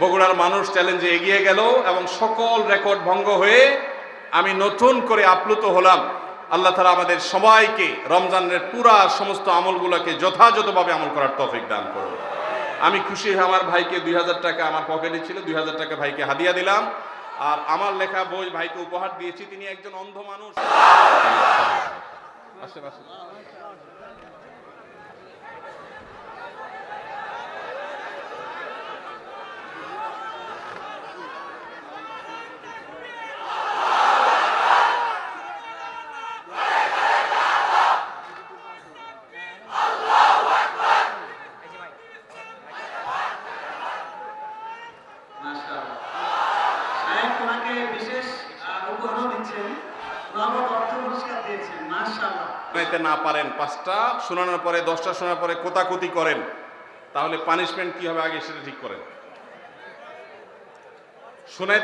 বগুড়ার মানুষ চ্যালেঞ্জে এগিয়ে গেল এবং সকল রেকর্ড ভঙ্গ হয়ে আমি নতুন করে আপ্লুত হলাম। আল্লাহ তালা আমাদের সবাইকে রমজানের পুরা সমস্ত আমলগুলোকে যথাযথভাবে আমল করার তৌফিক দান করুন। আমি খুশি হয়ে আমার ভাইকে দুই হাজার টাকা আমার পকেটে ছিল, দুই হাজার টাকা ভাইকে হাদিয়া দিলাম। আর আমার লেখা বই ভাইকে উপহার দিয়েছি, তিনি একজন অন্ধ মানুষ। পাঁচটা পরে, দশটা শোনার পরে করেন, তাহলে পানিশমেন্ট আগে সেটা ঠিক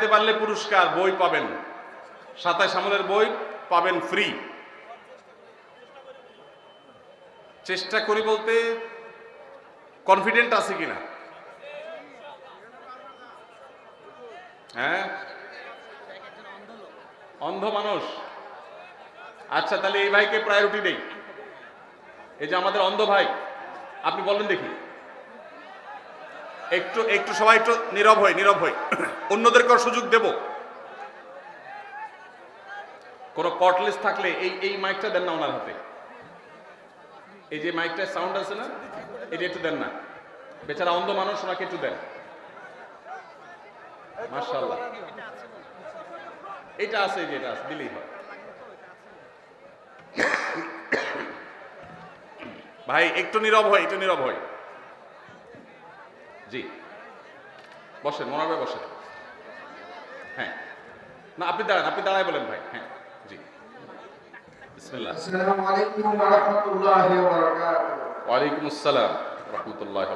পারলে পুরস্কার, বই পাবেন। সাতাশ আমলের বই পাবেন ফ্রি চেষ্টা করি বলতে কনফিডেন্ট আছে কিনা? হ্যাঁ? অন্ধ মানুষ। আচ্ছা তাহলে এই ভাইকে প্রায়োরিটি দেই এই যে আমাদের অন্ধ ভাই, আপনি বলেন দেখি। একটু একটু সবাই একটু নীরব হই নীরব হই। অন্যদেরকে সুযোগ দেব। কোনো কটলেস থাকলে এই এই মাইকটা দেন না ওনার হাতে। এই যে মাইকটা সাউন্ড আছে না, এটা একটু দেন না। বেচারা অন্ধ মানুষ, ওনাকে একটু দেন। মার্শাল্লাহ এটা আছে এই যে এটা আছে দিলেই হয়। ভাই একটু নীরব হয় একটু নীরব হয় জি। বসেন মনে বসেন। হ্যাঁ। না আপনি দাঁড়ান আপনি দাঁড়ায় বলেন ভাই। হ্যাঁ জি। ওয়ালাইকুম আসসালাম রহমতুল্লাহ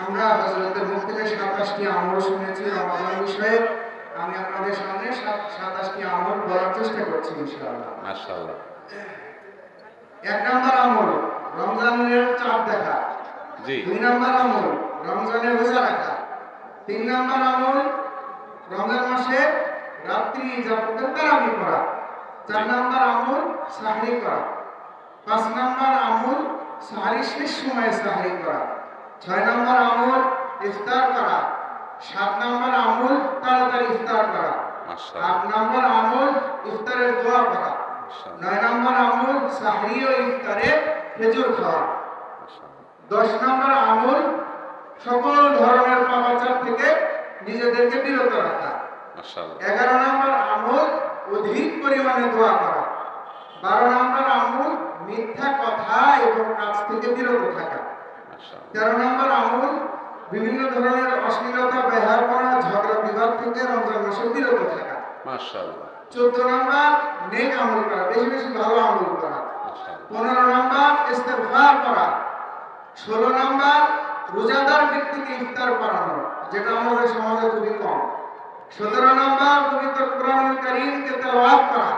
আমরা হযরতের মুখ থেকে 27টি আমল শুনেছি রমাদান বিষয়ে। আমি আপনাদের সামনে 27টি আমল বলার চেষ্টা করছি ইনশাআল্লাহ। মাশাআল্লাহ। এক নাম্বার আমল রমজানের চাঁদ দেখা। জি। দুই নাম্বার আমল রমজানের রোজা রাখা। তিন নাম্বার আমল রমজান মাসে রাত্রি যাপনের তারাবি করা চার নাম্বার আমল সাহরি করা। পাঁচ নাম্বার আমল সাহারি শেষ সময়ে সাহারি করা। ছয় নাম্বার আমল ইফতার করা। সাত নাম্বার আমল তাড়াতাড়ি ইফতার করা। আট নাম্বার আমল ইফতারের দোয়া করা। নয় নাম্বার আমল সাহরি ও ইফতারে খেজুর খাওয়া। দশ নম্বর আমল সকল ধরনের পাপাচার থেকে নিজেদেরকে বিরত রাখা। এগারো নম্বর আমল অধিক পরিমাণে দোয়া করা। বারো নম্বর আমল মিথ্যা কথা এবং কাজ থেকে বিরত থাকা। তেরো নম্বর আমল বিভিন্ন ধরনের অশ্লীলতা ব্যবহার করা ঝগড়া বিবাদ থেকে রমজান মাসে বিরত থাকা। মাশাআল্লাহ। চোদ্দ নম্বর নেক আমল করা বেশি বেশি ভালো আমল করা। মাশাআল্লাহ। পনেরো নম্বর ইস্তেগফার করা। ষোলো নম্বর রোজাদার ব্যক্তিকে ইফতার করানো যেটা আমাদের সমাজে খুবই কম। সতেরো নম্বর পবিত্র কোরআন করিমকে তেলাওয়াত করা।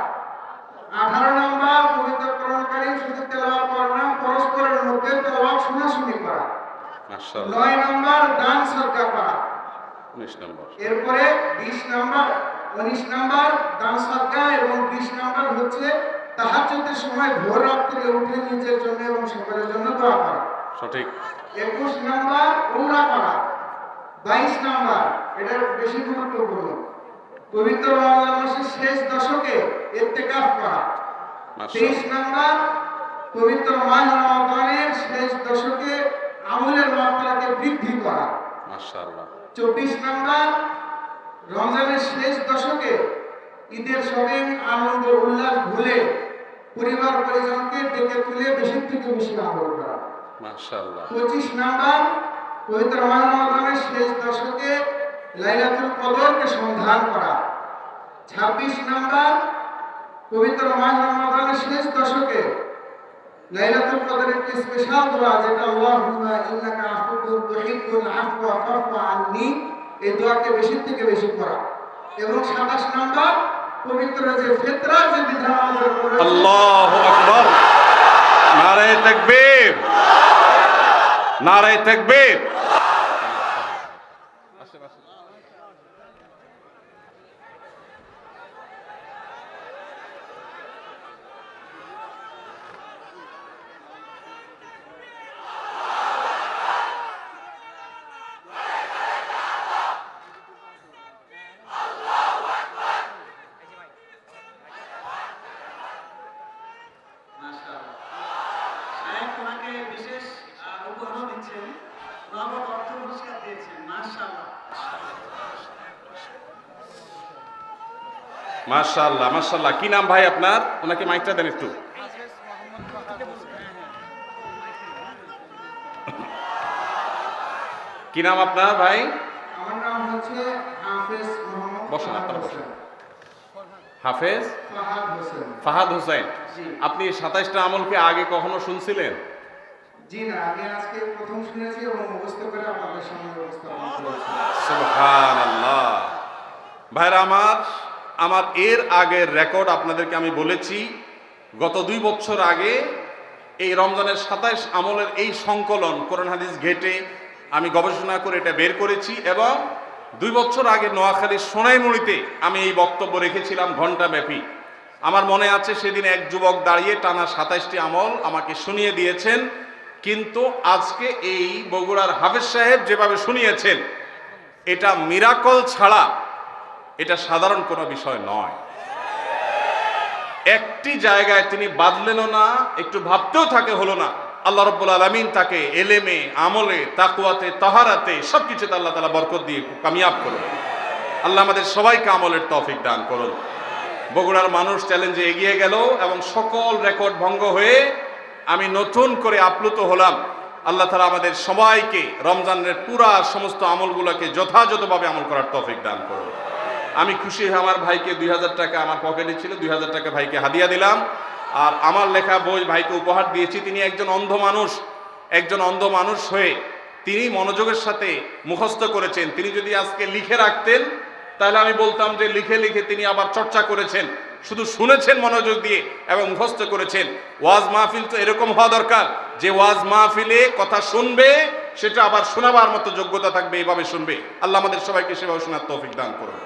আঠারো নম্বর পবিত্র কোরআন করিম শুধু তেলাওয়াত করা না পরস্পরের মধ্যে তেলাওয়াত শোনাশুনি করা। মাশাআল্লাহ নয় নম্বর দান সদকা করা। 19 নম্বর। এরপরে বিশ নম্বর উনিশ নম্বর দান সদকা এবং বিশ নম্বর হচ্ছে তাহাজ্জুদের সময় ভোর রাত্রে উঠে নিজের জন্য এবং সকলের জন্য দোয়া করা। সঠিক। একুশ নম্বর উমরা করা। বাইশ নম্বর এটা বেশি গুরুত্বপূর্ণ। পবিত্র রমজান মাসের শেষ দশকে ইত্তেকাফ করা। তেইশ নম্বর পবিত্র মাহ রমাদানের শেষ দশকে আমলের মাত্রাকে বৃদ্ধি করা। মাশাআল্লাহ। চব্বিশ নম্বর রমজানের শেষ দশকে ঈদের সবে আনন্দ উল্লাস ভুলে পরিবার পরিজনকে ডেকে তুলে বেশি থেকে বেশি আমল করা। মাশাআল্লাহ। পঁচিশ নম্বর পবিত্র রমজানের শেষ দশকে লাইলাতুল কদরকে সন্ধান করা। ছাব্বিশ নম্বর পবিত্র রমজানের শেষ দশকে লাইলাতুল কদরের যে স্পেশাল দোয়া যেটা আল্লাহুম্মা ইন্নাকা আফুউন তুহিব্বুল আফওয়া ফাফু আননি এই দোয়াকে বেশি থেকে বেশি করা এবং 27 নম্বর, পবিত্র যে ফিতরা যে বিধান আমাদের করেছে আল্লাহু আকবার। নারায়ে তাকবীর। নারায়ে তাকবীর। দিচ্ছেন নগদ অর্থ পুরস্কার দিয়েছেন মাশাআল্লাহ। মাশাআল্লাহ মাশাআল্লাহ। কি নাম ভাই আপনার? ওনাকে মাইকটা দেন একটু। কি নাম আপনার ভাই? আমার নাম হচ্ছে হাফেজ মোহাম্মদ বসুন, আপনারা বসুন। হাফেজ? ফাহাদ হোসেন। ফাহাদ হোসেন। আপনি সাতাইশটা আমলকে আগে কখনো শুনছিলেন? জি না, আমি আজকে প্রথম শুনেছি এবং মুখস্থ করে আপনাদের সামনে উপস্থাপন করেছি। সুবহান আল্লাহ ভাইরা আমার আমার এর আগের রেকর্ড আপনাদেরকে আমি বলেছি, গত দুই বছর আগে এই রমজানের সাতাইশ আমলের এই সংকলন কোরআন হাদিস ঘেটে আমি গবেষণা করে এটা বের করেছি এবং দুই বছর আগে নোয়াখালীর সোনাইমুড়িতে আমি এই বক্তব্য রেখেছিলাম ঘণ্টা ব্যাপী আমার মনে আছে সেদিন এক যুবক দাঁড়িয়ে টানা সাতাইশটি আমল আমাকে শুনিয়ে দিয়েছেন। কিন্তু আজকে এই বগুড়ার হাফেজ সাহেব যেভাবে শুনিয়েছেন, এটা মিরাকল ছাড়া এটা সাধারণ কোনো বিষয় নয়। একটি জায়গায় তিনি বাদলেনও না, একটু ভাবতেও থাকে হলো না। আল্লাহ রব্বুল আলমিন তাকে এলেমে, আমলে তাকুয়াতে তাহারাতে সব কিছুতে আল্লাহ তালা বরকত দিয়ে কামিয়াব করুন। আল্লাহ আমাদের সবাইকে আমলের তফিক দান করুন। বগুড়ার মানুষ চ্যালেঞ্জে এগিয়ে গেল এবং সকল রেকর্ড ভঙ্গ হয়ে আমি নতুন করে আপ্লুত হলাম। আল্লাহ তালা আমাদের সবাইকে রমজানের পুরা সমস্ত আমলগুলোকে যথাযথভাবে আমল করার তৌফিক দান করুন। আমি খুশি হয়ে আমার ভাইকে দুই হাজার টাকা আমার পকেটে ছিল, দুই হাজার টাকা ভাইকে হাদিয়া দিলাম। আর আমার লেখা বই ভাইকে উপহার দিয়েছি। তিনি একজন অন্ধ মানুষ। একজন অন্ধ মানুষ হয়ে তিনি মনোযোগের সাথে মুখস্থ করেছেন। তিনি যদি আজকে লিখে রাখতেন, তাহলে আমি বলতাম যে লিখে লিখে তিনি আবার চর্চা করেছেন। শুধু শুনেছেন মনোযোগ দিয়ে এবং মুখস্থ করেছেন। ওয়াজ মাহফিল তো এরকম হওয়া দরকার যে ওয়াজ মাহফিলে কথা শুনবে, সেটা আবার শোনাবার মতো যোগ্যতা থাকবে, এভাবে শুনবে। আল্লাহ আমাদের সবাইকে সেভাবে শোনার তৌফিক দান করুন।